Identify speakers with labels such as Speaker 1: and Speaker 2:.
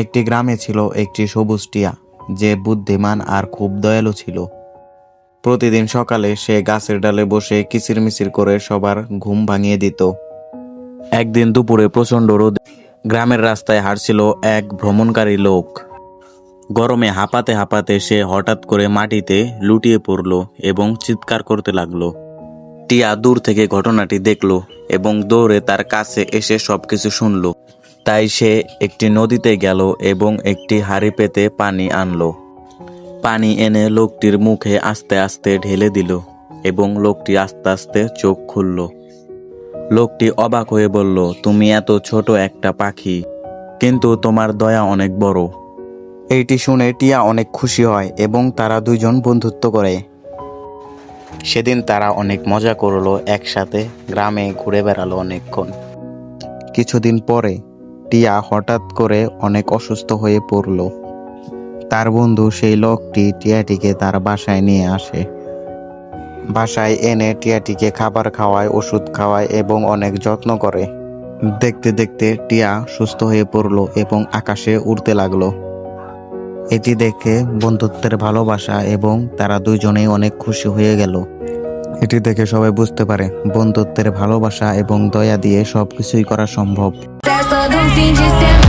Speaker 1: একটি গ্রামে ছিল একটি সবুজ টিয়া, যে বুদ্ধিমান আর খুব দয়ালু ছিল। প্রতিদিন সকালে সে গাছের ডালে বসে কিচিরমিচির করে সবার ঘুম ভাঙিয়ে দিত। একদিন দুপুরে প্রচণ্ড রোদ গ্রামের রাস্তায় হাঁটছিল এক ভ্রমণকারী লোক। গরমে হাঁপাতে হাঁপাতে সে হঠাৎ করে মাটিতে লুটিয়ে পড়ল এবং চিৎকার করতে লাগল। টিয়া দূর থেকে ঘটনাটি দেখল এবং দৌড়ে তার কাছে এসে সবকিছু শুনলো। তাই সে একটি নদীতে গেল এবং একটি হাঁড়ি পেতে পানি আনলো। পানি এনে লোকটির মুখে আস্তে আস্তে ঢেলে দিল এবং লোকটি আস্তে আস্তে চোখ খুলল। লোকটি অবাক হয়ে বলল, তুমি এত ছোট একটা পাখি, কিন্তু তোমার দয়া অনেক বড়। এইটি শুনে টিয়া অনেক খুশি হয় এবং তারা দুইজন বন্ধুত্ব করে। সেদিন তারা অনেক মজা করল, একসাথে গ্রামে ঘুরে বেড়ালো অনেকক্ষণ। কিছুদিন পরে টিয়া হঠাৎ করে অনেক অসুস্থ হয়ে পড়ল। তার বন্ধু সেই লোকটি টিয়াটিকে তার বাসায় নিয়ে আসে। বাসায় এনে টিয়াটিকে খাবার খাওয়ায়, ওষুধ খাওয়ায় এবং অনেক যত্ন করে। দেখতে দেখতে টিয়া সুস্থ হয়ে পড়ল এবং আকাশে উড়তে লাগল। এটি দেখে বন্ধুত্বের ভালোবাসা এবং তারা দুজনেই অনেক খুশি হয়ে গেল। এটি দেখে সবাই বুঝতে পারে, বন্ধুত্বের ভালোবাসা এবং দয়া দিয়ে সব কিছুই করা সম্ভব।
Speaker 2: todo fim de semana.